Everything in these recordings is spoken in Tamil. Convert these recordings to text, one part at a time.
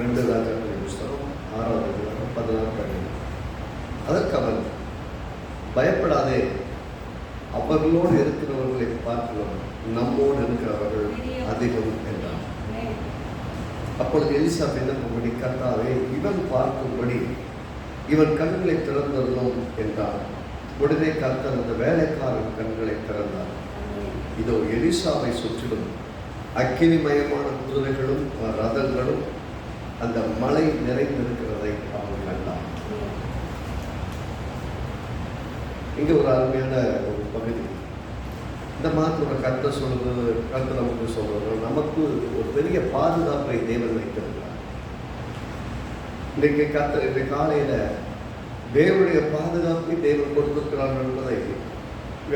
ரெண்டு ராஜாக்களின் புஸ்தகம் ஆறாவது அதிகாரம் பதினாறு பதினேழு அதற்கு அவன் பயப்படாதே அவர்களோடு இருக்கிறவர்களை பார்க்கலாம் நம்மோடு இருக்கிறவர்கள் அதிகம் என்றான். அப்பொழுது எலிசா விண்ணப்பப்படி கர்த்தாவே இவன் பார்க்கும்படி இவன் கண்களை திறந்தருளும் என்றான். உடனே கர்த்தர் அந்த வேலைக்காரன் கண்களை திறந்தார். இதோ எலிசாவை சுற்றிலும் அக்கினிமயமான குதிரைகளும் ரதங்களும் அந்த மலை நிறைந்திருக்கிறதை அவன் கண்டான் இங்க ஒரு அருமையான ஒரு பகுதி. இந்த மாதத்தோட கத்தை சொல்றது கருத்தை நமக்கு சொல்றது நமக்கு ஒரு பெரிய பாதுகாப்பை தேவன் வைத்திருக்கிறார். இன்றைக்கு கத்த இன்றைக்கு காலையில தேவனுடைய பாதுகாப்பை தேவன் கொடுத்திருக்கிறார் என்பதை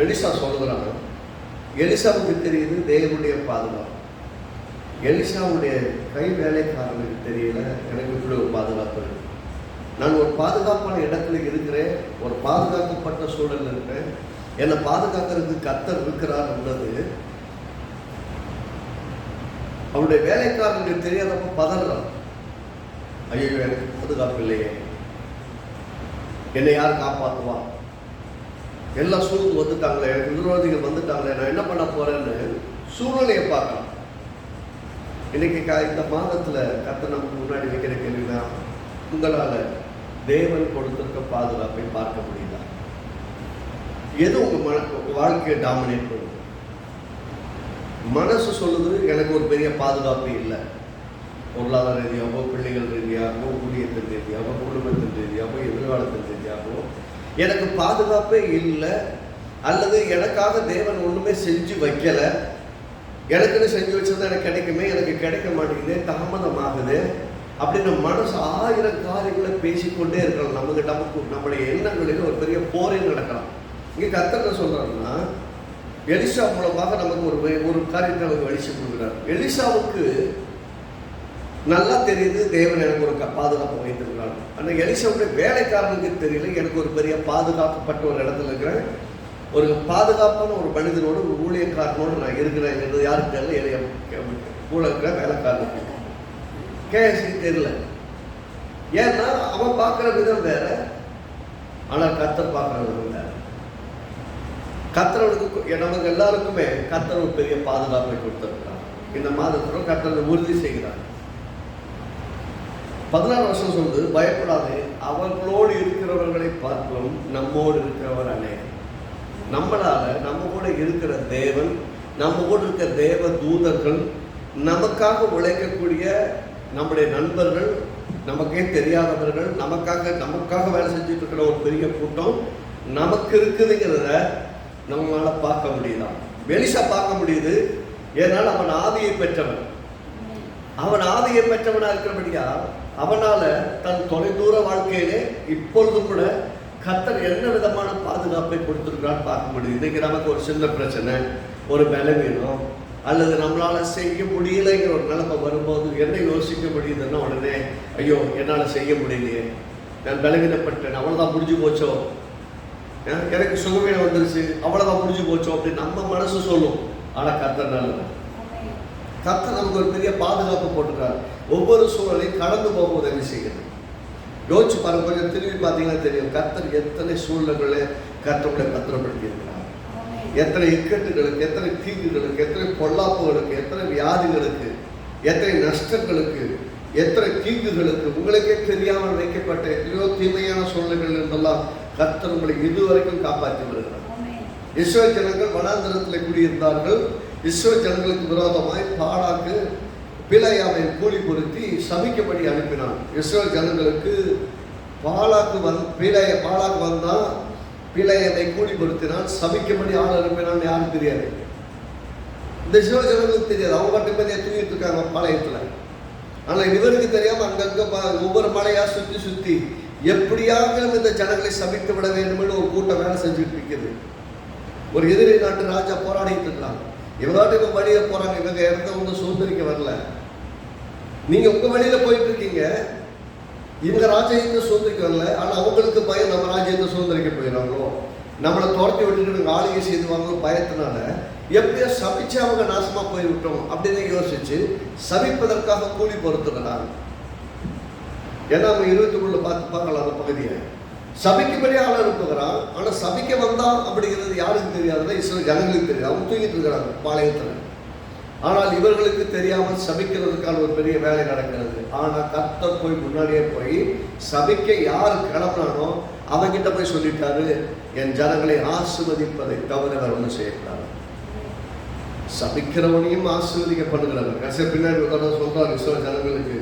எலிசா சொல்கிறாங்க எலிசாவுக்கு தெரியுது தேவனுடைய பாதுகாப்பு. எலிசாவுடைய கை வேலைக்காரனுக்கு தெரியல எனக்கு இப்படி ஒரு பாதுகாப்பு இருக்கு. நான் ஒரு பாதுகாப்பான இடத்துல இருக்கிறேன் ஒரு பாதுகாக்கப்பட்ட சூழல் இருக்கிறேன். என்னை பாதுகாக்கிறதுக்கு கத்தர் இருக்கிறார் உள்ளது அவருடைய வேலைக்காரனுக்கு தெரியாதப்ப பதறான். ஐயோ எனக்கு பாதுகாப்பு இல்லையே. என்னை யார் காப்பாற்றுவா எல்லா சூழ்நிலை வந்துட்டாங்களே எனக்கு விரோதிகள் வந்துட்டாங்களே நான் என்ன பண்ண போறேன்னு சூழ்நிலையை பார்க்கலாம் இன்றைக்கி கா- இந்த மாதத்தில் கத்த நமக்கு முன்னாடி வைக்கிற கேள்வினா உங்களால் தேவன் கொடுத்திருக்க பாதுகாப்பை பார்க்க முடியுதா? எது உங்கள் மன வாழ்க்கையை டாமினேட் பண்ணுது? மனசு சொல்லுது எனக்கு ஒரு பெரிய பாதுகாப்பு இல்லை. பொருளாதார ரீதியாகவோ பிள்ளைகள் ரீதியாகவோ ஊழியத்தின் ரீதியாகவோ குடும்பத்தின் ரீதியாகவோ எதிர்காலத்தின் ரீதியாகவோ எனக்கு பாதுகாப்பே இல்லை அல்லது எனக்காக தேவன் ஒன்றுமே செஞ்சு வைக்கலை எனக்குன்னு செஞ்சு வச்சிருந்தா எனக்கு கிடைக்குமே எனக்கு கிடைக்க மாட்டேங்குது தாமதமாகுது அப்படின்னு மனசு ஆயிரம் காரியங்களை பேசிக்கொண்டே இருக்கலாம். நமக்கு நமக்கு நம்முடைய எண்ணங்களில் ஒரு பெரிய போரே நடக்கலாம். இங்கே கத்தனை சொல்றாருன்னா எலிசா மூலமாக நமக்கு ஒரு ஒரு காரியத்தை அவர் வெளிச்சு கொடுக்குறார். எலிசாவுக்கு நல்லா தெரியுது தேவன் எனக்கு ஒரு க- பாதுகாப்பு வைத்திருக்கிறார். ஆனால் எலிசாவுடைய வேலைக்காரனுக்கு தெரியல எனக்கு ஒரு பெரிய பாதுகாக்கப்பட்ட ஒரு இடத்துல இருக்கிறேன். ஒரு பாதுகாப்பான ஒரு மனிதனோடு ஒரு ஊழியக்காரனோடு நான் இருக்கிறேன் என்று யாருக்கு தெரியல. எளிய கூட இருக்கிற கேஎஸ்சி தெரியல. ஏன்னா அவன் பார்க்குற விதம் வேற ஆனால் கத்தர் பார்க்குற விதம் வேற. கத்தரவனுக்கு நமக்கு எல்லாருக்குமே கத்தர் ஒரு பெரிய பாதுகாப்பை கொடுத்திருக்கிறார். இந்த மாதத்திலும் கத்தரை உறுதி செய்கிறான் பதினாறு வருஷம் சொல்லுது பயப்படாதே. அவர்களோடு இருக்கிறவர்களை பார்க்கலாம் நம்மோடு இருக்கிறவர் அநேகம் நம்மளால் நம்ம கூட இருக்கிற தேவன் நம்ம கூட இருக்கிற தேவ தூதர்கள் நமக்காக உழைக்கக்கூடிய நம்முடைய நண்பர்கள் நமக்கே தெரியாதவர்கள் நமக்காக நமக்காக வேலை செஞ்சுட்டு இருக்கிற ஒரு பெரிய கூட்டம் நமக்கு இருக்குதுங்கிறத நம்மளால பார்க்க முடியுதான் வெளிசா பார்க்க முடியுது. ஏனால் அவன் ஆதியை பெற்றவன். அவன் ஆதியை பெற்றவனாக இருக்கிறபடியா அவனால் தன் தொலைதூர வாழ்க்கையிலே இப்பொழுதும் கூட கத்தர் என்ன விதமான பாதுகாப்பை கொடுத்திருக்கிறான்னு பார்க்க முடியுது. இன்னைக்கு நமக்கு ஒரு சின்ன பிரச்சனை ஒரு பலவீனம் அல்லது நம்மளால செய்ய முடியலைங்கிற ஒரு நிலைமை வரும்போது என்ன யோசிக்க முடியுதுன்னா உடனே ஐயோ என்னால் செய்ய முடியலையே. நான் பலவீனப்பட்டேன். அவ்வளோதான் முடிஞ்சு போச்சோ? எனக்கு சுகவீனம் வந்துருச்சு. அவ்வளோதான் முடிஞ்சு போச்சோ? அப்படின்னு நம்ம மனசு சொல்லும். ஆனால் கத்தர் நல்லது கர்த்தர் நமக்கு ஒரு பெரிய பாதுகாப்பு போட்டுருக்காரு. ஒவ்வொரு சூழலையும் கடந்து போக உதவி செய்கிறது? யோசிச்சு பாருங்க கொஞ்சம் திரும்பி பார்த்தீங்கன்னா தெரியும். கத்தர் எத்தனை சூழ்நிலைகளை கத்தவங்களை பத்திரப்படுத்தி இருக்கிறார் எத்தனை இக்கட்டுகளுக்கு எத்தனை தீங்குகளுக்கு எத்தனை பொல்லாப்புகளுக்கு எத்தனை வியாதிகளுக்கு எத்தனை நஷ்டங்களுக்கு எத்தனை தீங்குகளுக்கு உங்களுக்கே தெரியாமல் வைக்கப்பட்ட எத்தனையோ தீமையான சூழ்நிலைகள் இருந்தெல்லாம் கத்தர் உங்களை இதுவரைக்கும் காப்பாற்றி வருகிறார். இஸ்ரோ ஜனங்கள் வனாந்திரத்தில் குடியிருந்தார்கள். இஸ்ரோ ஜனங்களுக்கு விரோதமாய் பாடாக்கு பிழையாவை கூலி பொருத்தி சபிக்கப்படி அனுப்பினான். இஸ்ரேல் ஜனங்களுக்கு பாலாக்கு வந் பிழைய பாலாக்கு வந்தான் பிழையனை கூலி பொருத்தினான் சபிக்கப்படி ஆள் அனுப்பினான் யாரும் தெரியாது. இந்த இஸ்ரேல் ஜனங்களுக்கு தெரியாது. அவங்க மட்டும் மேலே தூங்கிட்டு இருக்காங்க பாளையத்தில். ஆனால் இவருக்கு தெரியாமல் அங்கங்கே ஒவ்வொரு மலையாக சுற்றி சுற்றி எப்படியாக இந்த ஜனங்களை சபித்து விட வேண்டும் ஒரு கூட்டம் வேலை செஞ்சுட்டு இருக்குது. ஒரு எதிரி நாட்டு ராஜா போராடிட்டு இருக்காங்க இவராட்டு இவங்க வழியை போகிறாங்க இவங்க இடத்த வந்து சுதந்திரிக்க வரல. நீங்க உங்க வழியில போயிட்டு இருக்கீங்க இவங்க ராஜ்யத்தை சுதந்திரிக்க வரல. ஆனா அவங்களுக்கு பயம் நம்ம ராஜ்யத்தை சுதந்திரிக்க போயிடறாங்களோ? நம்மளை துரத்தி விட்டுட்டு ஆளுகை செய்துவாங்க பயத்தினால எப்படியோ சபிச்சு அவங்க நாசமா போய்விட்டோம் அப்படின்னு யோசிச்சு சபிப்பதற்காக கூலி பொறுத்துக்கிறாங்க. ஏன்னா அவங்க இருபத்துக்குள்ள பார்த்து பார்க்கலாம் அந்த பகுதியை? சபைக்கும்படி ஆள் அனுப்புகிறான். ஆனா சபைக்கு வந்தான் அப்படிங்கிறது யாருக்கு தெரியாதுன்னா இஸ்ரேல் ஜனங்களுக்கு தெரியாது. அவங்க தூங்கிட்டு இருக்கிறாங்க பாளையத்துல. ஆனால் இவர்களுக்கு தெரியாமல் சபிக்கிறதுக்கான ஒரு பெரிய வேலை நடக்கிறது. ஆனால் கர்த்தர் போய் முன்னாடியே போய் சபிக்க யார் கிளம்புனானோ அவங்கிட்ட போய் சொல்லிட்டாரு என் ஜனங்களை ஆசிர்வதிப்பதை தவிர வேற ஒன்றும் செய்யக்கூடாது. சபிக்கிறவனையும் ஆசீர்வதிக்கப்படுகிறவர் கசை பின்னாடி ஒரு தடவை சொல்றாரு ஜனங்களுக்கு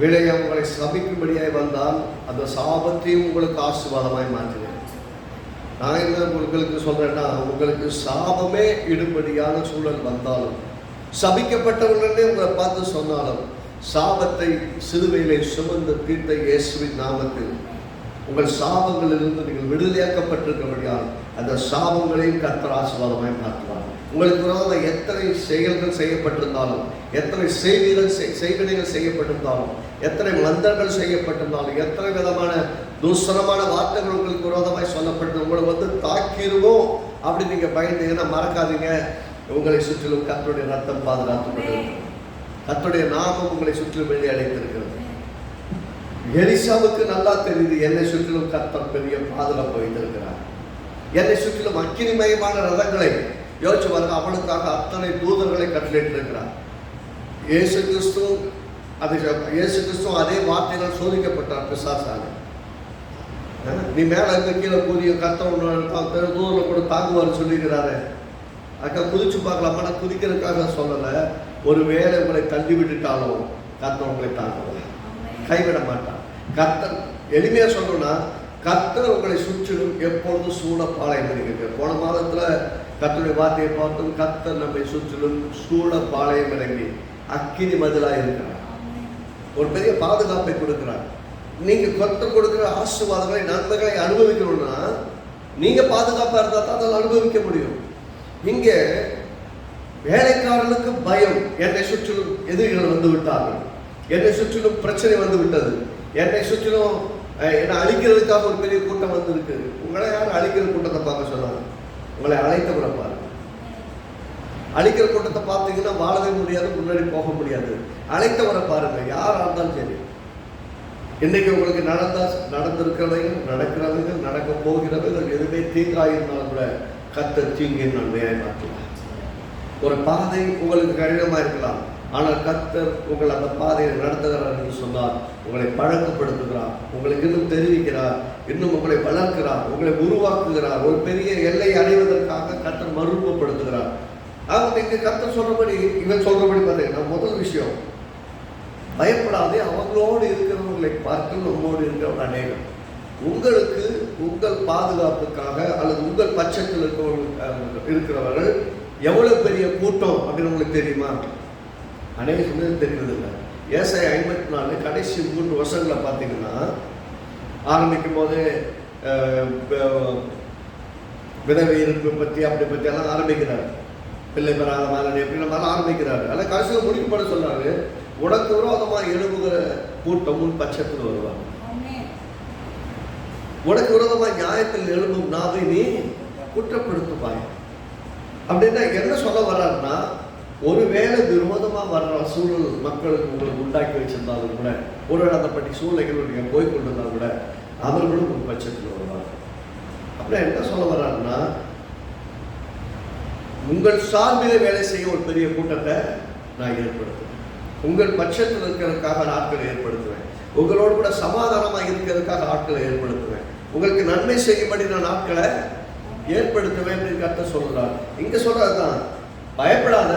விளைய உங்களை சபிக்கும்படியாய் வந்தால் அந்த சாபத்தையும் உங்களுக்கு ஆசீர்வாதமாய் மாற்றுங்க நான் என்ன உங்களுக்கு சொல்கிறேன்னா உங்களுக்கு சாபமே இடுபடியான சூழல் வந்தாலும் சபிக்கப்பட்டவர்களே உங்களை பார்த்து சொன்னாலும் சாபத்தை சிலுவையிலே சுமந்து தீர்த்த இயேசுவின் நாமத்தில் உங்கள் சாபங்களிலிருந்து நீங்கள் விடுதலையாக்கப்பட்டிருக்கபடியால் அந்த சாபங்களையும் கர்த்தர் ஆசீர்வாதமாய் மாற்றுவார். உங்களுக்கு விரோதமாக எத்தனை செயல்கள் செய்யப்பட்டிருந்தாலும் எத்தனை செய்திகள் செய்- செய்வினைகள் செய்யப்பட்டிருந்தாலும் எத்தனை மந்திரங்கள் செய்யப்பட்டிருந்தாலும் எத்தனை விதமான துஷ்டரமான வார்த்தைகள் உங்களுக்கு விரோதமாய் சொல்லப்பட்டு உங்களை வந்து தாக்கிடுவோம் அப்படி நீங்க பயந்தீங்கன்னா மறக்காதீங்க. உங்களை சுற்றிலும் கர்த்தருடைய ரத்தம் பாதுகாத்துக் கர்த்தருடைய நாமம் உங்களை சுற்றிலும் வெளியே அழைத்திருக்கிறது. எலிசாவுக்கு நல்லா தெரியுது என்னை சுற்றிலும் கர்த்தர் பெரிய பாதுகாப்பு வைத்திருக்கிறார். என்னை சுற்றிலும் அக்கினிமயமான ரதங்களை யோசிச்சு பாருங்க அவளுக்காக அத்தனை தூதர்களை கட்டளையிட்டிருக்கிறார். இயேசு கிறிஸ்து அது இயேசு கிறிஸ்து அதே வார்த்தையினால் சோதிக்கப்பட்டார் பிசாசாக நீ மேல இருக்க கீழே கூதிய கத்தவன் தூரில் கூட தாங்குவார் சொல்லிக்கிறாரு அக்கா குதிச்சு பார்க்கலாமா? நான் குதிக்கிறதுக்காக சொல்லலை. ஒரு வேலை உங்களை தள்ளி விட்டுட்டாலும் கத்தர் உங்களை தாங்குவார். கைவிட மாட்டான் கர்த்தர் எளிமையா சொல்லணும்னா கர்த்தர் உங்களை சுற்றிலும் எப்பொழுதும் சூழ பாளையம் இறங்கிருக்கு போன மாதத்துல கர்த்தருடைய வார்த்தையை பார்த்தோம் கர்த்தர் நம்மை சுற்றிலும் சூழ பாளையம் இறங்கி அக்கினி மதிலா இருக்கிறார் ஒரு பெரிய பாதுகாப்பை கொடுக்குறார். நீங்கள் கர்த்தர் கொடுக்குற ஆசீர்வாதங்களை நன்மைகளை அனுபவிக்கணும்னா நீங்கள் பாதுகாப்பாக இருந்தால் தான் அதை அனுபவிக்க முடியும். இங்கே வேலைக்காரனுக்கு பயம். என்னை சுற்றிலும் எதிரிகள் வந்து விட்டார்கள். என்னை சுற்றிலும் பிரச்சனை வந்து விட்டது. என்னை சுற்றிலும் என்னை அழிக்கிறதுக்காக ஒரு பெரிய கூட்டம் வந்திருக்கு உங்களை யார் அழிக்கிற கூட்டத்தை பார்க்க சொன்னாங்க? உங்களை அழைத்த பாருங்க. அழிக்கிற கூட்டத்தை பார்த்தீங்கன்னா வாழவே முடியாது முன்னாடி போக முடியாது. அழைத்தவரை பாருங்கள் யாராக இருந்தாலும் சரி. இன்னைக்கு உங்களுக்கு நடந்தால் நடந்திருக்கிறவைகள் நடக்கிறவைகள் நடக்க போகிறவைகள் எதுவுமே தீங்காயிருந்தாலும் கூட கத்தர் தீங்கின் நன்மையாய் மாற்றுவார் ஒரு பாதை உங்களுக்கு கடினமா இருக்கலாம். ஆனால் கத்தர் உங்கள் அந்த பாதையை நடத்துகிறார் என்று சொன்னார் உங்களை பழக்கப்படுத்துகிறார் உங்களுக்கு இன்னும் தெரிவிக்கிறார் இன்னும் உங்களை வளர்க்கிறார் உங்களை உருவாக்குகிறார் ஒரு பெரிய எல்லை அடைவதற்காக கத்தர் மறுரூபப்படுத்துகிறார் ஆக இங்கே கத்தர் சொல்றபடி இவன் சொல்றபடி பார்த்தீங்கன்னா முதல் விஷயம். பயப்படாதே அவங்களோடு இருக்கிறவங்களை பார்த்து நம்மோடு இருக்கிறவன் அநேகம் உங்களுக்கு உங்கள் பாதுகாப்புக்காக அல்லது உங்கள் பட்சத்தில் இருக்கிறவர்கள் இருக்கிறவர்கள் எவ்வளவு பெரிய கூட்டம் அப்படின்னு உங்களுக்கு தெரியுமா? அநேக சமயம் ஏசை ஐம்பத்தி நாலு கடைசி மூன்று வருஷங்களை பார்த்தீங்கன்னா ஆரம்பிக்கும் போது விதவை இருப்பு பற்றி அப்படி பற்றியெல்லாம் ஆரம்பிக்கிறார். பிள்ளை பெறாத மாதிரி எப்படி மாதிரி ஆரம்பிக்கிறாரு. அதில் கடைசியில் முடிவு பண்ண சொல்றாரு. உனக்கு விரோதமாக எழுப்புகிற கூட்டம் உன் பட்சத்தில் வருவாங்க. உனக்கு விரோதமாக நியாயத்தில் எழும்பும் நாவை நீ குற்றப்படுத்துப்பாய் அப்படின்னா என்ன சொல்ல வர்றாருன்னா ஒருவேளை விரோதமா வர்ற சூழல் மக்களுக்கு உங்களுக்கு உண்டாக்கி வச்சிருந்தாலும் கூட ஒருவேளை அதை பற்றி சூழ்நிலைகள் நீங்க போய் கொண்டிருந்தா கூட அவர்களும் ஒரு பட்சத்தில் வருவாங்க. அப்படின்னா என்ன சொல்ல வர்றாருன்னா உங்கள் சார்பில் வேலை செய்ய ஒரு பெரிய கூட்டத்தை நான் ஏற்படுத்துவேன். உங்கள் பட்சத்தில் இருக்கிறதுக்காக ஆட்களை ஏற்படுத்துவேன். உங்களோடு கூட சமாதானமாக இருக்கிறதுக்காக ஆட்களை ஏற்படுத்துவேன். உங்களுக்கு நன்மை செய்யும்படி நான் ஆட்களை ஏற்படுத்துவேன் என்று கத்த இங்கே சொல்கிறது தான் பயப்படாத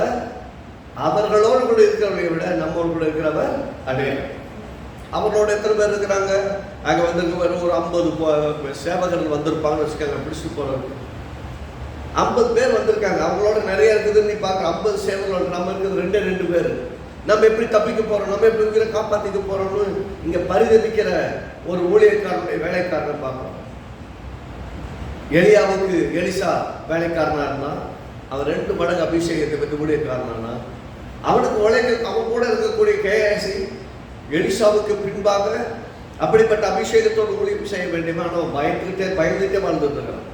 அவர்களோடு கூட இருக்கிறவங்க விட நம்மோடு கூட இருக்கிறவர் அநேகம் அவர்களோட எத்தனை பேர் இருக்கிறாங்க? அங்கே வந்து ஒரு ஐம்பது சேவகர்கள் வந்திருப்பாங்கன்னு வச்சுக்கோங்க பிடிச்சிட்டு போகிறவங்க ஐம்பது பேர் வந்திருக்காங்க. அவங்களோட நிறைய இருக்குதுன்னு நீ பார்க்க ஐம்பது சேவர்களோட நம்ம இருக்கிறது ரெண்டே ரெண்டு பேர். நம்ம எப்படி தப்பிக்க போகிறோம் நம்ம எப்படி உயிரை காப்பாற்றிக்க போறோம்னு இங்கே பரிதவிக்கிற ஒரு ஊழியக்காரனுடைய வேலைக்காரனை பார்க்குறோம். எலியாவுக்கு எலிசா வேலைக்காரனா இருந்தான் அவன் ரெண்டு மடங்கு அபிஷேகத்தை பற்றி ஊழியக்காரனா அவனுக்கு உழைக்க அவன் கூட இருக்கக்கூடிய கேஎஸ்சி எலிசாவுக்கு பின்பாக அப்படிப்பட்ட அபிஷேகத்தோடு ஊழியம் செய்ய வேண்டியவன் அவன் பயந்துகிட்டே பயந்துகிட்டே வாழ்ந்துருக்கிறான்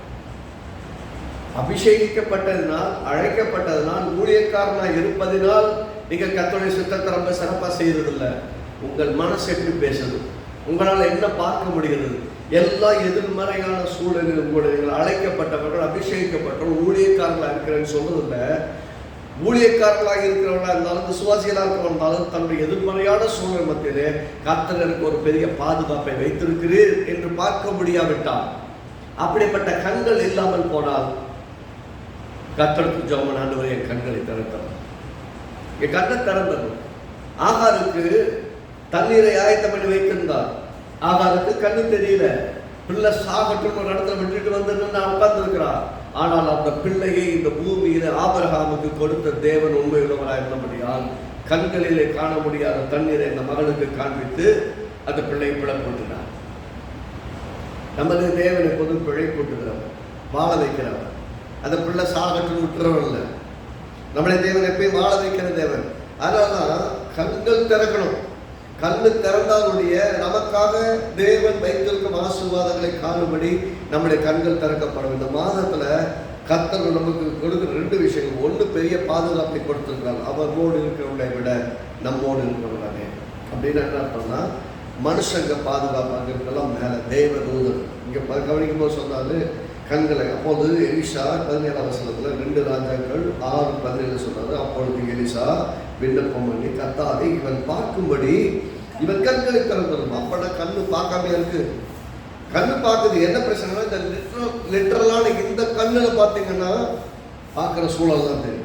அபிஷேகிக்கப்பட்டதினால் அழைக்கப்பட்டதினால் ஊழியக்காரனாக இருப்பதினால் நீங்கள் கத்தோடைய சுத்தத்தை ரொம்ப சிறப்பாக செய்ததில்லை. உங்கள் மனசு எப்படி பேசுது? உங்களால் என்ன பார்க்க முடிகிறது? எல்லா எதிர்மறையான சூழலில் உங்களுடைய நீங்கள் அழைக்கப்பட்டவர்கள் அபிஷேகிக்கப்பட்டவர்கள் ஊழியக்காரர்களாக இருக்கிறேன்னு சொல்றதில்ல. ஊழியக்காரர்களாக இருக்கிறவர்களாக இருந்தாலும் விசுவாசிகளாக இருந்தாலும் தன்னுடைய எதிர்மறையான சூழல் மத்தியிலே கர்த்தருக்கு ஒரு பெரிய பாதுகாப்பை வைத்திருக்கிறீர் என்று பார்க்க முடியாவிட்டால் அப்படிப்பட்ட கண்கள் இல்லாமல் போனால் கர்த்தருக்கு ஜோமன் ஆண்டவர் என் கண்களை திறந்தவர் என் கண்ணை திறந்தவர். ஆகாருக்கு தண்ணீரை ஆயத்தம் பண்ணி வைத்திருந்தார். ஆகாருக்கு கண்ணு தெரியல. பிள்ளை சாகட்டும் ஒரு இடத்துல விட்டுட்டு வந்துருன்னு உட்கார்ந்துருக்கிறார். ஆனால் அந்த பிள்ளையை இந்த பூமியில ஆபரகாமுக்கு கொடுத்த தேவன் உண்மையுள்ளவராக இருந்தபடியால் கண்களிலே காண முடியாத தண்ணீரை இந்த மகளுக்கு காண்பித்து அந்த பிள்ளை பிளப்பூட்டினார் நமது தேவனை பொது பிழை கூட்டுகிறவர் வாழ வைக்கிறவர் அந்த பிள்ளை சாகட்டும் விட்டுறவர் இல்லை. நம்முடைய தேவன் எப்பயும் வாழ வைக்கிற தேவன். அதனால கண்கள் திறக்கணும். கண்ணு திறந்தாலுடைய நமக்காக தேவன் வைத்திருக்கும் ஆசீர்வாதங்களை காணும்படி நம்முடைய கண்கள் திறக்கப்படும். இந்த மாதத்துல கத்தர்கள் நமக்கு கொடுக்குற ரெண்டு விஷயங்கள். ஒன்று பெரிய பாதுகாப்பை கொடுத்திருக்கிறார். அவர்களோடு இருக்கிறவங்களை விட நம்மோடு இருக்கிறவர்களே அப்படின்னு என்ன அர்த்தம்னா மனுஷங்க பாதுகாப்பாக இருக்கலாம் மேலே தேவ தூதர். இங்கே கவனிக்கும் போது சொன்னாரு கண்களை அப்போது எலிஷா பதினேழாம் வசனத்தில் ரெண்டு ராஜாக்கள் ஆறு பதினேழு சொன்னார் அப்பொழுது எலிசா விண்ணப்பம் பண்ணி கத்தாதே இவன் பார்க்கும்படி இவன் கண்களை திறந்துடும் அப்பட கண்ணு பார்க்காம இருக்கு? கண்ணு பார்க்குது என்ன பிரச்சனைனா இந்த லிட்ரல் லிட்ரலான இந்த கண்ணில் பார்த்தீங்கன்னா பார்க்குற சூழல் தான் தெரியும்.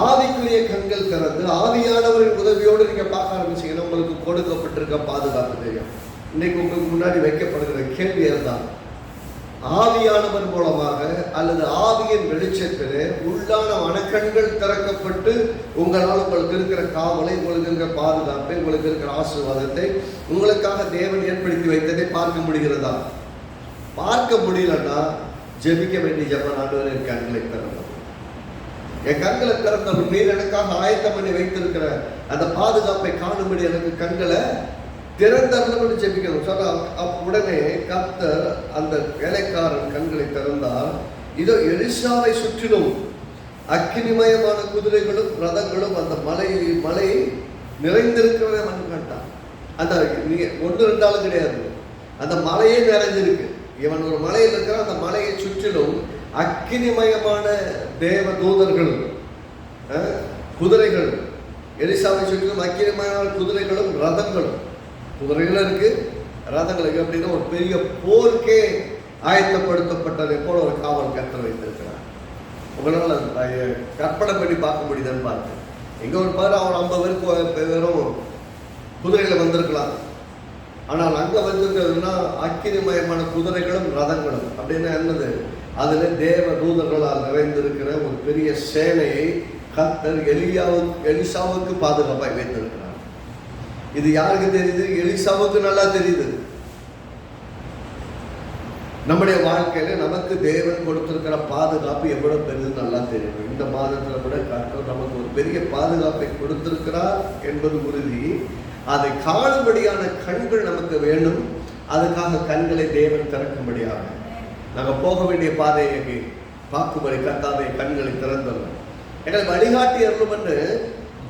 ஆவிக்குரிய கண்கள் திறந்து ஆவியானவரின் உதவியோடு நீங்கள் பார்க்க ஆரம்பிச்சீங்கன்னா உங்களுக்கு கொடுக்கப்பட்டிருக்க பாதுகாப்பு தெரியும். இன்னைக்கு உங்களுக்கு முன்னாடி வைக்கப்படுகிற கேள்வி அதுதான். ஆவியானவர் மூலமாக அல்லது ஆவியின் வெளிச்சத்திலே உள்ளான மனக்கண்கள் திறக்கப்பட்டு உங்களால் உங்களுக்கு இருக்கிற காவலை உங்களுக்கு இருக்கிற பாதுகாப்பை உங்களுக்கு இருக்கிற ஆசீர்வாதத்தை உங்களுக்காக தேவன் ஏற்படுத்தி வைத்ததை பார்க்க முடிகிறதா? பார்க்க முடியலன்னா ஜெபிக்க வேண்டிய ஜெப என் கண்களை திறந்தோம் என் கண்களை திறந்தவர் நீர் எனக்காக ஆயத்தம் பண்ணி வைத்திருக்கிற அந்த பாதுகாப்பை காணும்படி எனக்கு கண்களை திறந்தருளும் ஜெபிக்கணும். சொன்னால் உடனே கர்த்தர் அந்த வேலைக்காரன் கண்களை திறந்தால் இதோ எலிசாவை சுற்றிலும் அக்கினிமயமான குதிரைகளும் ரதங்களும் அந்த மலை மலை நிறைந்திருக்கிறதை மண் கண்டான் அந்த நீ ஒன்று ரெண்டாலும் கிடையாது. அந்த மலையே நிறைஞ்சிருக்கு. இவன் ஒரு மலையில் இருக்கிற அந்த மலையை சுற்றிலும் அக்கினிமயமான தேவ தூதர்கள் குதிரைகள் எலிசாவை சுற்றிலும் அக்கினிமயமான குதிரைகளும் ரதங்களும் குதிரைகளும் இருக்கு ரதங்கள் இருக்கு. அப்படின்னா ஒரு பெரிய போருக்கே ஆயத்தப்படுத்தப்பட்டதை போல ஒரு காவல் கற்று வைத்திருக்கிறார். உங்களால் அது, கற்பனை பண்ணி பார்க்க முடியுதுன்னு பார்த்து எங்கே ஒரு பாரு அவன் ஐம்பது பேருக்கு வெறும் குதிரையில் வந்திருக்கலாம். ஆனால் அங்கே வந்திருக்கிறதுனா அக்கினிமயமான குதிரைகளும் ரதங்களும். அப்படின்னா என்னது? அதில் தேவ தூதர்களால் நிறைந்திருக்கிற ஒரு பெரிய சேனையை கத்தர் எலியாவுக்கு எலிசாவுக்கு பாதுகாப்பாக வைத்திருக்கிறார். இது யாருக்கு தெரியுது? எலிசாவுக்கு நல்லா தெரியுது. நம்முடைய வாழ்க்கையில நமக்கு தேவன் கொடுத்திருக்கிற பாதுகாப்பு எவ்வளவு பெரியது நல்லா தெரியும். இந்த மாதத்துல கூட கர்த்தர் நமக்கு ஒரு பெரிய பாதுகாப்பை கொடுத்திருக்கிறார் என்பது உறுதி. அதை காணும்படியான கண்கள் நமக்கு வேண்டும் அதுக்காக கண்களை தேவன் திறக்கும்படியாக. நாங்க போக வேண்டிய பாதையை பார்க்கும்படி கத்தாதை கண்களை திறந்துள்ளோம் எங்களுக்கு வழிகாட்டி அருளும் என்று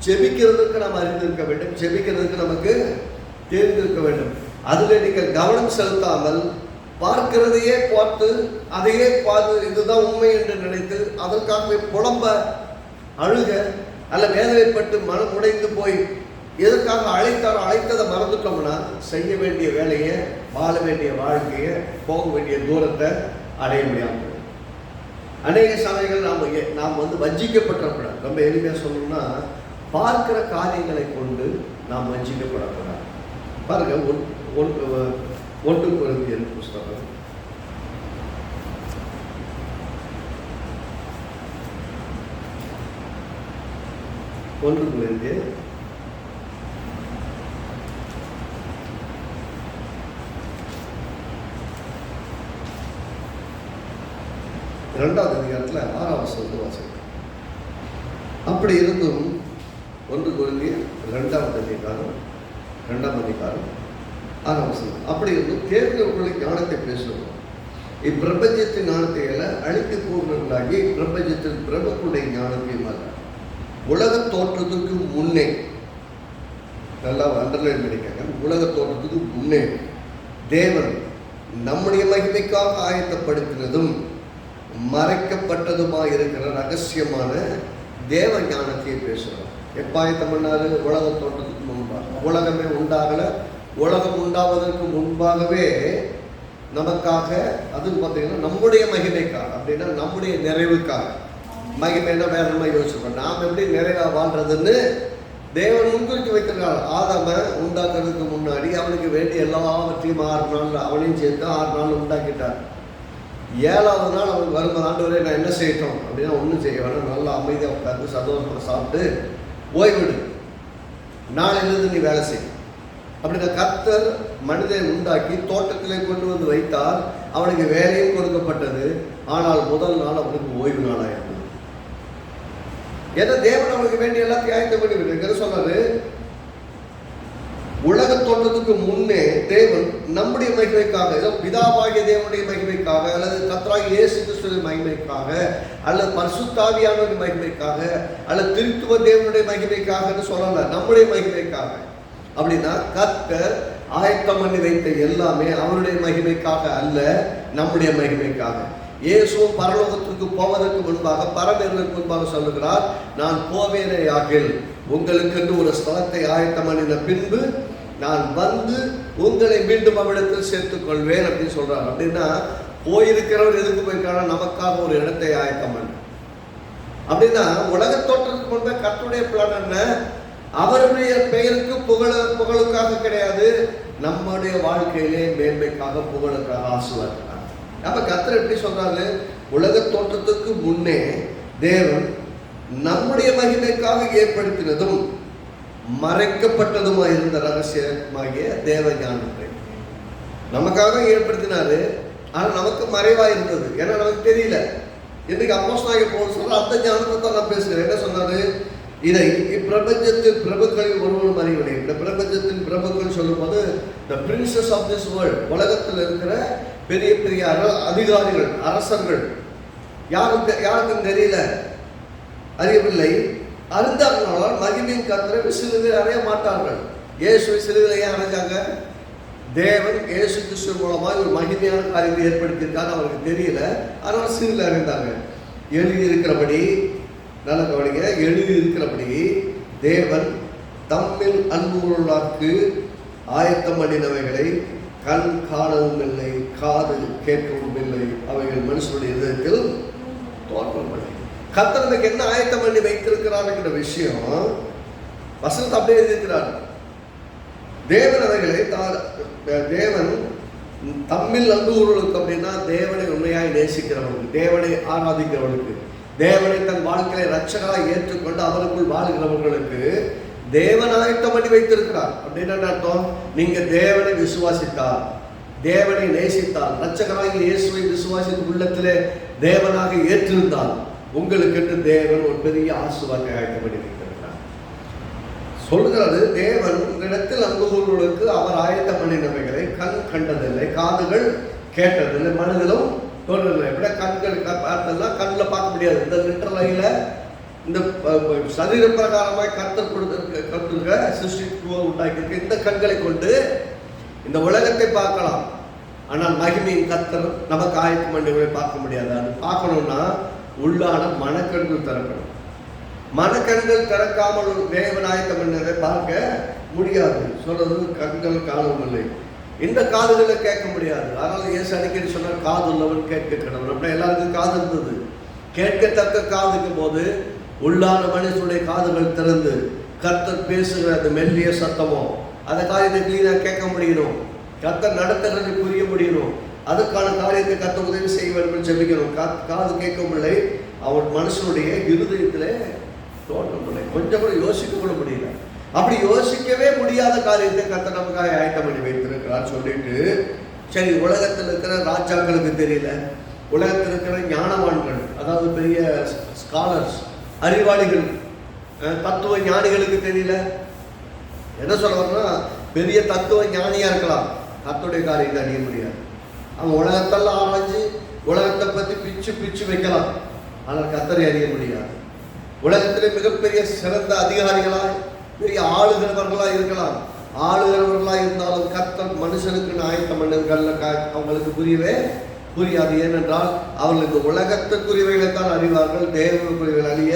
ஜெபிக்கிறதுக்கு நாம் அறிந்திருக்க வேண்டும். ஜெபிக்கிறதுக்கு நமக்கு தெரிந்திருக்க வேண்டும். அதில் நீங்கள் கவனம் செலுத்தாமல் பார்க்கிறதையே பார்த்து அதையே பார்த்து இதுதான் உண்மை என்று நினைத்து அதற்காகவே புலம்ப அழுக அல்ல வேதனைப்பட்டு மனம் உடைந்து போய் எதற்காக அழைத்தாலும் அழைத்ததை மறந்துட்டோம்னா செய்ய வேண்டிய வேலையை வாழ வேண்டிய வாழ்க்கையை போக வேண்டிய தூரத்தை அடைய முடியாமல் அநேக சமயங்கள் நாம் எ- நாம் வந்து வஞ்சிக்கப்பட்டக்கூடாது ரொம்ப எளிமையாக சொல்லணும்னா பார்க்கிற காரியங்களை கொண்டு நாம் வஞ்சிக்கப்படக்கூடாது. பாருங்க ஒன் ஒன் ஒன்று குருந்தியன் புஸ்தகம். ஒன்று குருந்தியன் இரண்டாவது அதிகாரத்தில் ஆறாவது வந்து வாசிக்கிறேன் அப்படி இருந்தும் ஒன்று குருந்திய ரெண்டாம் அதிகாரம் ரெண்டாம் அதிகாரம் ஆறாம் வசனம். அப்படி இருந்தும் தேர்ந்தவர்களை ஞானத்தை பேசுவோம் இப்பிரபஞ்சத்தின் ஞானத்தை அல்ல அழித்து போகிறவர்களாகி இப்பிரபஞ்சத்தில் பிரபுக்களுடைய ஞானத்தையும் அல்ல. உலக தோற்றத்துக்கு முன்னே நல்லா அண்டர்லைன் பண்ணிக்காங்க. உலக தோற்றத்துக்கு முன்னே தேவன் நம்முடைய மகிமைக்காக ஆயத்தப்படுத்தினதும் மறைக்கப்பட்டதுமா இருக்கிற ரகசியமான தேவ ஞானத்தையே பேசுகிறோம். எப்ப ஆயத்தம் உலக தோட்டத்துக்கு முன்பாக உலகமே உண்டாகலை. உலகம் உண்டாவதற்கு முன்பாகவே நமக்காக அதுன்னு பார்த்தீங்கன்னா நம்முடைய மகிமைக்காக அப்படின்னா நம்முடைய நிறைவுக்காக. மகிமைன்னா வேற நம்ம யோசிப்போம் நாம் எப்படி நிறைவாக வாழ்றதுன்னு தேவன் முன்குறித்து வைத்திருக்காள் ஆதாம உண்டாக்குறதுக்கு முன்னாடி அவனுக்கு வேண்டிய எல்லாவற்றையும் ஆறு நாள் அவனையும் சேர்த்து ஆறு நாள் உண்டாக்கிட்டார். ஏழாவது நாள் அவனுக்கு வரும்போது ஆண்டவரே நான் என்ன செய்யட்டும்? அப்படின்னா ஒன்றும் செய்ய வேணாம். நல்லா அமைதியாக உட்காந்து சந்தோஷமாக சாப்பிட்டு ஓய்வெடு நாளிலிருந்து நீ வேலை செய். அப்படின்னா கத்தர் மனிதனை உண்டாக்கி தோட்டத்திலே கொண்டு வந்து வைத்தால் அவனுக்கு வேலையும் கொடுக்கப்பட்டது. ஆனால் முதல் நாள் அவனுக்கு ஓய்வு நாளாக இருந்தது ஏன்னா தேவன் அவனுக்கு வேண்டிய எல்லாத்தையும் ஆயத்தம் பண்ணி விட்டு சொன்னாரு உலக தோற்றத்துக்கு முன்னே தேவன் நம்முடைய மகிமைக்காக ஏதோ பிதாவாகிய தேவனுடைய மகிமைக்காக அல்லது கத்ராகி இயேசு கிறிஸ்துவின் மகிமைக்காக அல்லது பரிசுத்தாவியானவரின் மகிமைக்காக அல்லது திருத்துவ தேவனுடைய மகிமைக்காகன்னு சொல்லல நம்முடைய மகிமைக்காக. அப்படின்னா கத்தர் ஆயத்தம் பண்ணி வைத்த எல்லாமே அவருடைய மகிமைக்காக அல்ல நம்முடைய மகிமைக்காக. இயேசுவும் பரலோகத்திற்கு போவதற்கு முன்பாக பரமேறுவதற்கு முன்பாக சொல்லுகிறார் நான் போவேனே ஆகில் உங்களுக்கென்று ஒரு ஸ்தலத்தை ஆயத்தம் பண்ணின பின்பு நான் வந்து உங்களை மீண்டும் அவ்விடத்தில் சேர்த்துக் கொள்வேன் அப்படின்னு சொல்றார் அப்படின்னா போயிருக்கிறவர் எதுக்கு போயிருக்காரா நமக்காக ஒரு இடத்தை ஆயத்தம் பண்ண. அப்படின்னா உலக தோற்றத்துக்கு முன்பே கத்துடைய பிளான் என்ன? அவருடைய பெயருக்கு புகழ புகழுக்காக கிடையாது நம்முடைய வாழ்க்கையிலே மேன்மைக்காக புகழுக்காக ஆசுவார் அப்ப கத்தர் எப்படி சொல்றாரு? உலக தோற்றத்துக்கு முன்னே தேவன் நம்முடைய மகிமைக்காக ஏற்படுத்தினதும் மறைக்கப்பட்டதுமா இருந்த ரகசியமாகிய தேவ ஞானத்தை நமக்காக ஏற்படுத்தினாரு ஆனால் நமக்கு மறைவாக இருந்தது ஏன்னா நமக்கு தெரியல. இன்னைக்கு அப்போஸ் நாயக போல் சொல்ற அந்த ஞானத்தை தான் நான் பேசுகிறேன். என்ன சொன்னாரு? இதை இப்பிரபஞ்சத்தின் பிரபுக்களில் ஒருவரும் அறிவில்லை இந்த பிரபஞ்சத்தின் பிரபுக்கள் சொல்லும்போது the princes of this world உலகத்தில் இருக்கிற பெரிய பெரிய அர அதிகாரிகள் அரசர்கள் யாருக்கு யாருக்கும் தெரியல அறியவில்லை. அறிந்தார்களால் மகிமையின் கத்தரை சிலுவையில் அறைய மாட்டார்கள். இயேசுவை சிலுவையில் ஏன் அடைஞ்சாங்க? தேவன் இயேசு கிறிஸ்து மூலமாக ஒரு மகிமையான காரியத்தை ஏற்படுத்தியிருக்காங்க அவருக்கு தெரியல. ஆனால் சிலுவையில் அறிந்தாங்க எழுதி இருக்கிறபடி நல்ல கவனிங்க எழுதி இருக்கிறபடி தேவன் தம்மில் அன்புள்ளாக்கு ஆயத்தம் பண்ணினவைகளை கண் காணவும் இல்லை காது கேட்கவும் இல்லை அவைகள் மனுஷனுடைய இதயத்தில் தோற்றம் பண்ணி கர்த்தர் என்ன ஆயத்தம் பண்ணி வைத்திருக்கிறாருங்கிற விஷயம் வசனத்தை அப்படியே எழுதியிருக்கிறார். தேவன் அவைகளை தேவன் தம்மில் அன்புகளுக்கு அப்படின்னா தேவனை உண்மையாய் நேசிக்கிறவனுக்கு தேவனை ஆராதிக்கிறவனுக்கு தேவனை தன் வாழ்க்கையை ரட்சகராக ஏற்றுக்கொண்டு அவருக்குள் வாழ்கிறவர்களுக்கு தேவன் ஆயத்தம் பண்ணி வைத்திருக்கிறார். அப்படின்னு என்ன அர்த்தம்? நீங்க தேவனை விசுவாசித்தார் தேவனை நேசித்தால் ரட்சகராகி இயேசுவை விசுவாசித்து உள்ளத்திலே தேவனாக ஏற்றிருந்தால் உங்களுக்கென்று தேவன் ஒரு பெரிய ஆசுவாக்கை ஆயத்தம் சொல்கிறது தேவன் உங்களிடத்தில் அங்குகளுக்கு அவர் ஆயத்தம் பண்ணினவைகளை கண் கண்டதில்லை காதுகள் கேட்டதில்லை மனதிலும் தோன்றதில்லை. விட கண்கள் பார்த்ததுலாம் கண்ணில் பார்க்க முடியாது. இந்த லிட்டரலையில் இந்த சரீர பிரகாரமாய் கர்த்தர் கொடுத்திருக்க கற்றுக்க சிருஷ்டித்துவம் உண்டாக்கியிருக்கு. இந்த கண்களை கொண்டு இந்த உலகத்தை பார்க்கலாம். ஆனால் மகிமையின் கர்த்தர் நமக்கு ஆயத்தம் பண்ணி பார்க்க முடியாது. அது பார்க்கணும்னா உள்ளான மனக்கண்கள் திறக்கணும். மனக்கண்கள் திறக்காமல் ஒரு தேவன் ஆயத்தம் பார்க்க முடியாது. சொல்றது கண்கள் காலம் இல்லை. இந்த காதுகளை கேட்க முடியாது. அதனால இயேசு அடிக்கடி சொன்னார் காது உள்ளவன் கேட்க கடவுள். அப்படின்னா எல்லாருக்கும் காது இருந்தது. கேட்கத்தக்க காதுக்கும் போது உள்ளான மனுஷனுடைய காதுகள் திறந்து கர்த்தர் பேசுகிற அந்த மெல்லிய சத்தமோ அந்த காரியத்தை கிளீனாக கேட்க முடியணும். கர்த்தர் நடத்துகிறது புரிய முடியணும். அதுக்கான காரியத்தை கத்த உதவி செய்ய வேண்டும் என்று ஜெபிக்கணும் கா- காது கேட்கவில்லை அவன் மனுஷனுடைய இருதயத்தில் தோன்றவில்லை கொஞ்சம் கூட யோசிக்க கூட முடியல. அப்படி யோசிக்கவே முடியாத காரியத்தை கத்த நமக்காக ஆயத்தம் பண்ணி வைத்திருக்கிறார். சொல்லிட்டு சரி உலகத்தில் இருக்கிற ராஜாக்களுக்கு தெரியல. உலகத்தில் இருக்கிற ஞானவான்கள் அதாவது பெரிய ஸ்காலர்ஸ் அறிவாளிகள் தத்துவ ஞானிகளுக்கு தெரியல. என்ன சொல்ல பெரிய தத்துவ ஞானியா இருக்கலாம். கர்த்தருடைய காரியத்தை அறிய முடியாது. அவன் உலகத்தெல்லாம் ஆராய்ஞ்சு உலகத்தை பற்றி பிச்சு பிச்சு வைக்கலாம். ஆனால் கத்தரை அறிய முடியாது. உலகத்திலே மிகப்பெரிய சிறந்த அதிகாரிகளாய் பெரிய ஆளுகிறவர்களாக இருக்கலாம். ஆளுகிறவர்களா இருந்தாலும் கர்த்தர் மனுஷனுக்கு ஆயத்தம் பண்ணுங்கள்ல அவங்களுக்கு புரியவே புரியாது. ஏனென்றால் அவர்களுக்கு உலகத்துக்குரியவைகளை தான் அறிவார்கள் தேவனுக்குரியவைகள் அறிய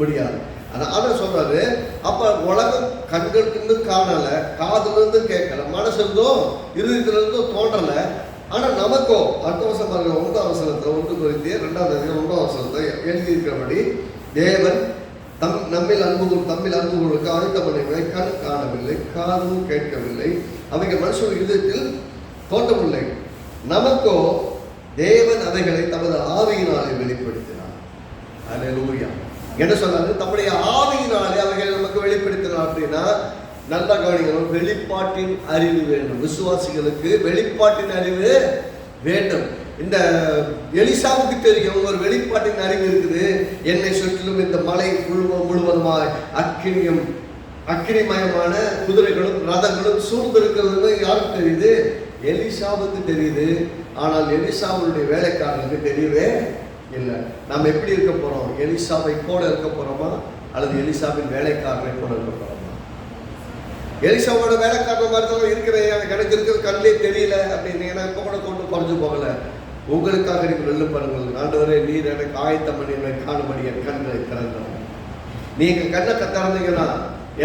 முடியாது. அதனால சொல்றாரு அப்ப உலகம் கண்களுக்கு இருந்து காணல காதுல இருந்து கேட்கல மனசு இருந்தோ இருதயத்துல இருந்தும் தோன்றல ஆனால் நமக்கோ அடுத்த வருஷம் பாருங்க ஒன்றாம் வசனத்தை ஒன்று குறித்து ரெண்டாவது அதிகம் ஒன்றாம் வசனத்தை எழுதியிருக்கிறபடி தேவன் தம் நம்மில் அன்பு கூர் தம்மில் அன்பு கூறுக்கு ஆழ்த்த பண்ணவில்லை கண் காணவில்லை காதும் கேட்கவில்லை. அவைகள் மனுஷன் இதயத்தில் தோட்டமில்லை நமக்கோ தேவன் அவைகளை தமது ஆவியினாலே வெளிப்படுத்தினார். அல்லேலூயா என்ன சொன்னாரு? தம்முடைய ஆவியினாலே அவைகளை நமக்கு வெளிப்படுத்தினார் அப்படின்னா நல்லா கவனிக்கணும். வெளிப்பாட்டின் அறிவு வேண்டும். விசுவாசிகளுக்கு வெளிப்பாட்டின் அறிவு வேண்டும். இந்த எலிசாவுக்கு தெரியும் ஒரு வெளிப்பாட்டின் அறிவு இருக்குது. என்னை சுற்றிலும் இந்த மலை முழுவ முழுவதுமாய் அக்கினியும் அக்கினிமயமான குதிரைகளும் ரதங்களும் சூழ்ந்திருக்கிறது யாருக்கு தெரியுது? எலிசாவுக்கு தெரியுது. ஆனால் எலிசாவுடைய வேலைக்காரனுக்கு தெரியவே இல்லை. நாம் எப்படி இருக்க போறோம்? எலிசாவை போல இருக்க போறோமா? அல்லது எலிசாவின் வேலைக்காரனை போல இருக்க போறோமா? எலிசாவோட வேலைக்காரன் மாதிரி தான் இருக்கிறேன் எனக்கு எனக்கு இருக்கிறது கண்ணிலே தெரியல அப்படின்னு. ஏன்னா இப்போ கூட கொண்டு குறைஞ்சு போகல. உங்களுக்காக நீங்கள் நல்ல பாருங்கள். ஆண்டவரே நீர் எனக்கு ஆயத்தம் பண்ணி என்னை காணும்படி என் கண்களை திறந்தோம் நீங்கள் கண்ணை திறந்தீங்கன்னா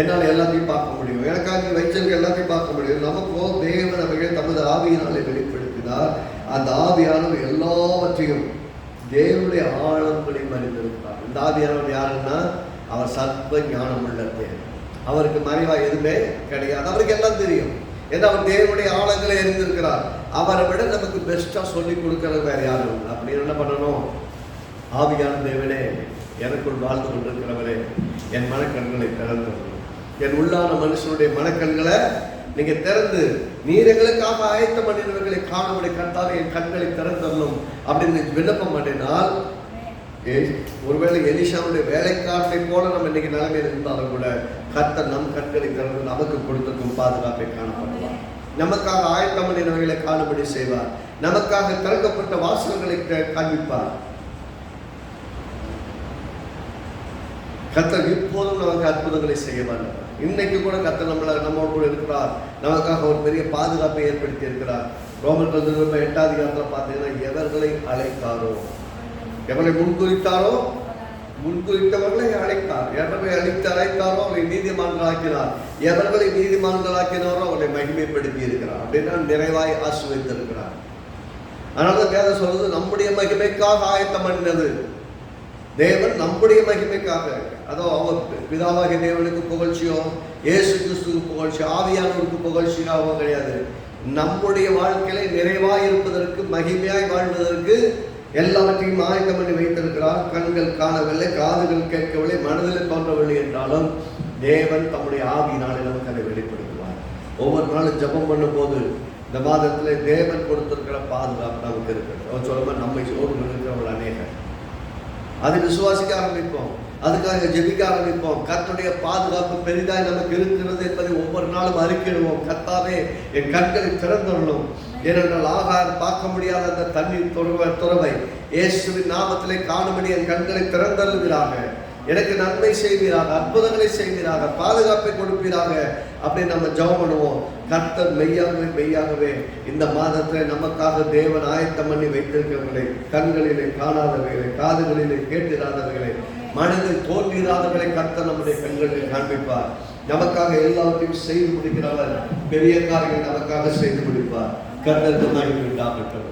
என்னால் எல்லாத்தையும் பார்க்க முடியும். எனக்காக நீ எல்லாத்தையும் பார்க்க முடியும். நமக்கோ தேவன் அவர்கள் தமது ஆவியினாலே வெளிப்படுத்தினார். அந்த ஆவியானவர் எல்லாவற்றையும் தேவனுடைய ஆழங்களையும் அறிந்திருக்கிறார் இந்த ஆவியானவர் யாருன்னா அவர் சர்வ ஞானம் உள்ள தேவன். அவருக்கு மறைவாக எதுவுமே கிடையாது. அவருக்கு எல்லாம் தெரியும். ஏன்னா அவர் தேவனுடைய ஆழங்களை அறிந்திருக்கிறார். அவரை விட நமக்கு பெஸ்ட்டாக சொல்லி கொடுக்கறது வேறு யாரும் அப்படின்னு என்ன பண்ணணும்? ஆவியான தேவனே எனக்குள் வாழ்ந்து கொண்டிருக்கிறவரே என் மனக்கண்களை திறந்து என் உள்ளான மனுஷனுடைய மனக்கண்களை நீங்கள் திறந்து நீர் எங்களுக்காக ஆயத்த பண்ணினவர்களை காணும்படி கண்டால் என் கண்களை திறந்தரணும் அப்படின்னு விண்ணப்பம் பண்ணினால் ஒருவேளை எலிஷாவுடைய வேலைக்காரனை போல நம்ம இன்னைக்கு நிலைமையில் இருந்தாலும் கூட கர்த்தர் நம் கண்களை திறந்து நமக்கு கொடுத்திருக்கும் பாதுகாப்பை காணப்படுவார். நமக்காக ஆயத்தம் பண்ணினவர்களை காணும்படி செய்வார். நமக்காக திறக்கப்பட்ட வாசல்களை காண்பிப்பார். கத்தர் இப்போதும் நமக்கு அற்புதங்களை செய்ய வல்லவர். இன்னைக்கு கூட கத்தர் நம்மள நம்மோடு கூட இருக்கிறார். நமக்காக ஒரு பெரிய பாதுகாப்பை ஏற்படுத்தி இருக்கிறார். ரோமன் எட்டாவது காலத்தில் பார்த்தீங்கன்னா எவர்களை அழைத்தாரோ? எவரை முன்குறித்தாரோ முன்குறித்தவர்களை அழைத்தார். எவர்களை அழைத்து அழைத்தாரோ அவரை நீதிமான்களாக்கினார். எவர்களை நீதிமான்களாக்கினாரோ அவரை மகிமைப்படுத்தி இருக்கிறார் அப்படின்னா நிறைவாய் ஆசிரியத்திருக்கிறார் அதனால தான் வேதம் சொல்றது நம்முடைய மகிமைக்காக ஆயத்தம் பண்ணினது. தேவன் நம்முடைய மகிமைக்காக. அதோ அவர் பிதாவாகிய தேவனுக்கு புகழ்ச்சியோ இயேசு கிறிஸ்துக்கு புகழ்ச்சி ஆவியானவருக்கு புகழ்ச்சியாவோ கிடையாது. நம்முடைய வாழ்க்கையில நிறைவாய் இருப்பதற்கு மகிமையாய் வாழ்வதற்கு எல்லாவற்றையும் ஆயத்தம் பண்ணி வைத்திருக்கிறார். கண்கள் காணவில்லை காதுகள் கேட்கவில்லை மனதில் தோன்றவில்லை என்றாலும் தேவன் தம்முடைய ஆவியினாலே நமக்கு அதை வெளிப்படுத்துவார். ஒவ்வொரு நாளும் ஜெபம் பண்ணும்போது இந்த மாதத்தில் தேவன் கொடுத்திருக்கிற பாதுகாப்பு நமக்கு இருக்கிறது. அவர் சொல்ல நம்மை சோறு இருக்கிறவர்கள் அநேகர். அதை விசுவாசிக்க ஆரம்பிப்போம் அதுக்காக ஜெபிக்க ஆரம்பிப்போம் கத்துடைய பாதுகாப்பு பெரிதாய் நமக்கு இருக்கிறது என்பதை ஒவ்வொரு நாளும் அறிக்கிடுவோம் கத்தாவே என் கண்களை திறந்துள்ளோம் ஏனென்றால் ஆகார் பார்க்க முடியாத அந்த தண்ணீர் துறவை துறவை இயேசுவின் நாமத்திலே காணும்படி என் கண்களை திறந்தள்ளுவீராக. எனக்கு நன்மை செய்வீராக அற்புதங்களை செய்வீராக பாதுகாப்பை கொடுப்பீராக அப்படின்னு நம்ம ஜெபம் பண்ணுவோம். கர்த்தர் மெய்யாகவே மெய்யாகவே இந்த மாதத்தில் நமக்காக தேவன் ஆயத்தம் பண்ணி வைத்திருக்கிறவர்களை கண்களிலே காணாதவர்களை காதுகளிலே கேட்டிராதவர்களை மனதில் தோன்றிராதவர்களை கர்த்தர் நம்முடைய கண்களில் காண்பிப்பார். நமக்காக எல்லாவற்றையும் செய்து முடிக்கிறவர் பெரிய காரியங்களை நமக்காக செய்து முடிப்பார். கர்த்தருக்கு மகிமை உண்டாகட்டும்